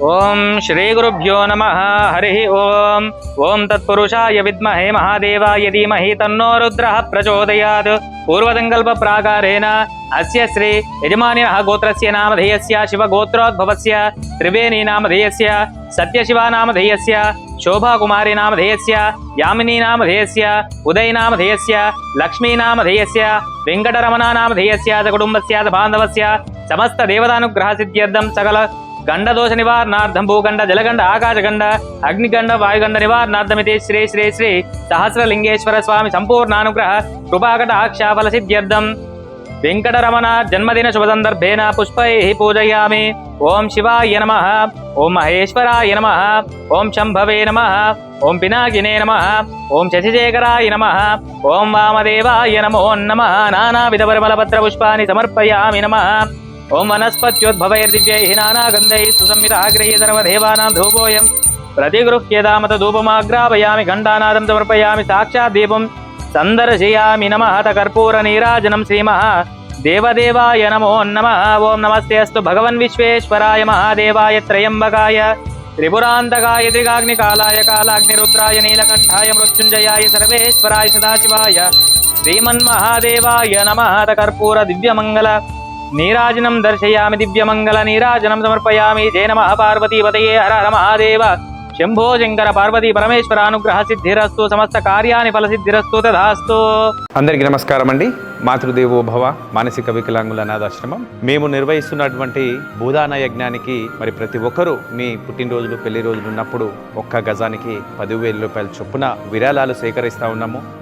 ओम श्री गुरुभ्यो नम, हरि ओम। ओम तत्पुरुषाय विद्महे महादेवाय धीमहि, तन्नो रुद्रः प्रचोदयात्। पूर्वसंकल्प प्राकारेण अस्य श्री यजमानिनः गोत्रस्य नामधेयस्य, शिवगोत्रोद्भवस्य, त्रिवेणी नामधेयस्य, सत्यशिवा नामधेयस्य, शोभाकुमारी नामधेयस्य, यामिनी नामधेयस्य, उदय नामधेयस्य, लक्ष्मी नामधेयस्य, वेङ्कटरमणा नामधेयस्य च कुटुम्बस्य च बान्धवस्य, समस्त देवतानुग्रहसिद्ध्यर्थं सकल గండదోష నివారణార్థం భూగండ జలగండ ఆకాశగండ అగ్నిగండ వాయుగండ నివారణార్థమితి శ్రీ శ్రీ శ్రీ సహస్రలింగేశ్వర స్వామి సంపూర్ణానుగ్రహ కృపాకట ఆక్షాఫల సిద్ధ్యర్థం. వెంకటరమణ జన్మదిన శుభసందర్భేన పుష్పై పూజయామి. ఓం శివాయ నమ. ఓం మహేశ్వరాయ నమ. ఓం శంభవే నమ. ఓం పినాకినే నమ. ఓం శశిశేఖరాయ నమ. ఓం వామదేవాయ నమో నమ. నానావిధ పరిమళపత్ర పుష్పాన్ని సమర్పయామి నమ. ఓం వనస్పత్యోద్భవైర్దివ్యై నానాగంధై సుసంహితాగ్రహీ సర్వదేవానాం ధూపోయం. ప్రతిగృహ్యేదామత ధూపమాగ్రావయామి ఘంటానాదం సమర్పయామి సాక్షాత్ దీపం సందర్శయామి నమ హత కర్పూర నీరాజనం శ్రీమ దేవదేవాయ నమో నమ. ఓం నమస్తే అస్తు భగవన్ విశ్వేశ్వరాయ మహాదేవాయ త్రయంబకాయ. త్రిపురాంతకాయ త్రిగాగ్ని త్రిగాగ్నికాలాయ కాలాగ్నిరుద్రాయ నీలకంఠాయ మృత్యుంజయాయ సర్వేశ్వరాయ సదాశివాయ. శ్రీమన్మహాదేవాయ నమ హత కర్పూర దివ్యమంగళ. నీరాజనం దర్శయామి దివ్యమంగళ నీరాజనం సమర్పయామి. జయ నమ పార్వతీపతయే హర హర మహాదేవ. శంభో శంకర పార్వతీ పరమేశ్వర అనుగ్రహ సిద్ధిరస్తు సమస్త కార్యాన్ని ఫల సిద్ధిరస్తు తదాస్తు. అందరికీ నమస్కారం అండి. మాతృదేవో భవ మానసిక వికలాంగుల అనాథాశ్రమం. మేము నిర్వహిస్తున్నటువంటి భూదాన యజ్ఞానికి మరి ప్రతి ఒక్కరూ మీ పుట్టినరోజులు పెళ్ళి రోజులు ఉన్నప్పుడు ఒక్క గజానికి పదివేల రూపాయల చొప్పున విరాళాలు సేకరిస్తూ ఉన్నాము.